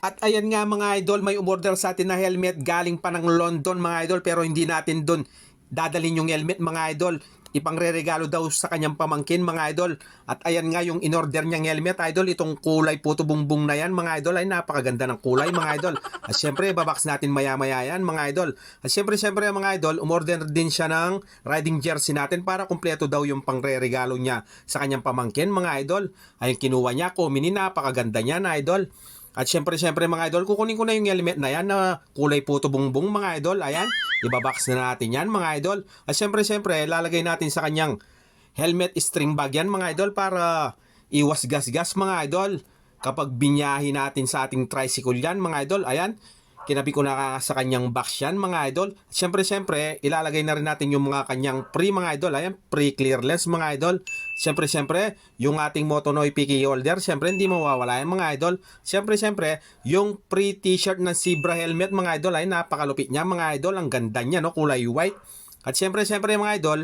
At ayan nga mga idol, may umorder sa atin na helmet galing pa ng London mga idol pero hindi natin doon dadalhin yung helmet mga idol. Ipangre-regalo daw sa kanyang pamangkin mga idol. At ayan nga yung in-order niyang helmet idol, itong kulay puto bumbong na yan mga idol ay napakaganda ng kulay mga idol. At syempre babox natin maya maya yan mga idol. At syempre syempre mga idol, umorder din siya ng riding jersey natin para kumpleto daw yung pangre-regalo niya sa kanyang pamangkin mga idol. Ayun kinuha niya, kumini napakaganda niya na idol. At syempre, syempre mga idol, kukunin ko na yung helmet na yan na kulay puto bungbong mga idol. Ayan, ibabox na natin yan mga idol. At syempre, syempre, lalagay natin sa kanyang helmet string bag yan mga idol para iwas gas-gas mga idol. Kapag binyahin natin sa ating tricycle yan mga idol, ayan, kinabi ko na sa kanyang box yan mga idol. At syempre, syempre, ilalagay na rin natin yung mga kanyang pre mga idol. Ayan, pre-clear lens mga idol. Syempre, syempre, yung ating Motonoy PK holder, syempre, hindi mawawala yan mga idol. Syempre, syempre, yung pre-t-shirt ng Zebra helmet mga idol ay napakalupit niya mga idol. Ang ganda niya, no? kulay white. At syempre, syempre mga idol,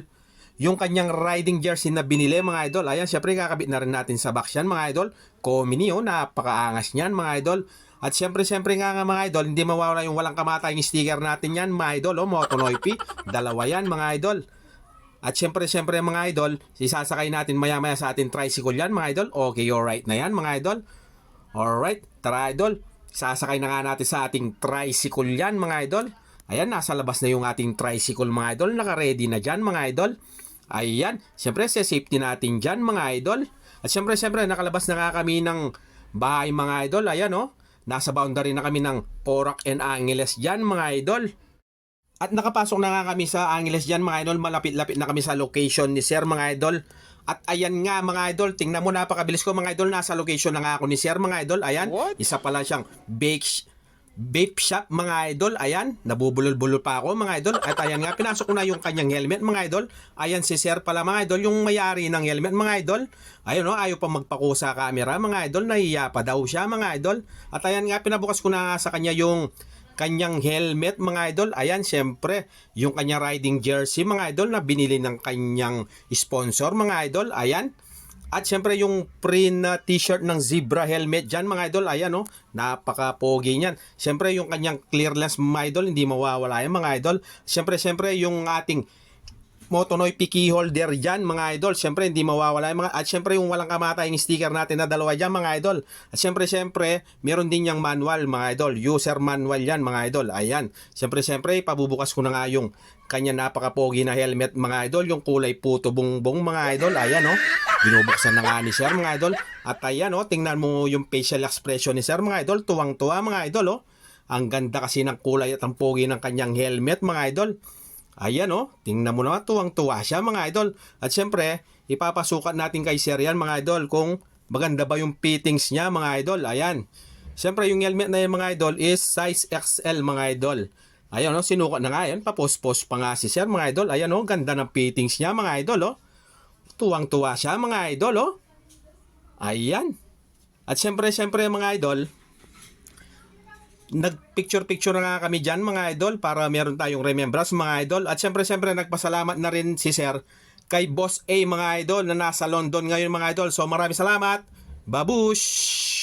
yung kanyang riding jersey na binili mga idol, ayan, syempre kakabit na rin natin sa box yan mga idol. Komini, oh, napakaangas niyan mga idol. At syempre, syempre nga nga mga idol, hindi mawawala yung walang kamatayang sticker natin yan mga idol, oh, Motonoy P. Dalawa yan mga idol. At syempre, syempre mga idol, sisasakay natin maya-maya sa ating tricycle yan mga idol. Okay, alright na yan mga idol. Alright, tara idol. Sasakay na nga natin sa ating tricycle yan mga idol. Ayan, nasa labas na yung ating tricycle mga idol. Naka-ready na dyan mga idol. Ayan, syempre sa safety natin dyan mga idol. At syempre, syempre, nakalabas na nga kami ng bahay mga idol. Ayan oh, nasa boundary na kami ng Porac and Angeles dyan mga idol. At nakapasok na nga kami sa Angeles dyan mga idol. Malapit-lapit na kami sa location ni Sir mga idol. At ayan nga mga idol, tingnan mo napakabilis ko mga idol. Nasa location na nga ako ni Sir mga idol. Ayan, What? isa pala siyang bake vape shop mga idol. Ayan, nabubulol-bulol pa ako mga idol. At ayan nga, pinasok ko na yung kanyang helmet mga idol. Ayan si Sir pala mga idol, yung mayari ng helmet mga idol. Ayun no, ayaw pa magpakusa camera mga idol. Nahiya pa daw siya mga idol. At ayan nga, pinabukas ko na sa kanya yung kanyang helmet mga idol. Ayan, syempre, yung kanyang riding jersey mga idol na binili ng kanyang sponsor mga idol. Ayan. At syempre yung print na t-shirt ng zebra helmet dyan mga idol. Ayan oh, napaka-pogi niyan. Syempre yung kanyang clear lens mga idol, hindi mawawala yan mga idol. Syempre, syempre yung ating Motonoy Piki holder dyan mga idol. Siyempre hindi mawawala yung mga at siyempre yung walang kamatay yung sticker natin na dalawa dyan mga idol. At siyempre siyempre meron din yung manual mga idol. User manual yan mga idol. Ayan. Siyempre siyempre pabubukas ko na nga yung kanya napakapogi na helmet mga idol. Yung kulay puto bungbong mga idol. Ayan oh. Binubuksan na nga ni sir mga idol. At ayan oh. Tingnan mo yung facial expression ni sir mga idol. Tuwang-tuwa mga idol oh. Ang ganda kasi ng kulay at ang pogi ng kanyang helmet mga idol. Ayan oh, tingnan mo naman tuwang-tuwa siya mga idol. At syempre, ipapasukat natin kay Sir yan mga idol kung maganda ba yung fittings niya mga idol. Ayan. Syempre yung helmet na yan mga idol is size XL mga idol. Ayan oh, sinukat na nga yan. Papos-pos pa nga si Sir mga idol. Ayan oh, ganda ng fittings niya mga idol oh. Tuwang-tuwa siya mga idol oh. Ayan. At syempre, syempre mga idol, nagpicture-picture na nga kami dyan mga idol para meron tayong remembrance mga idol. At syempre syempre nagpasalamat na rin si Sir kay Boss A mga idol na nasa London ngayon mga idol. So maraming salamat. Babush!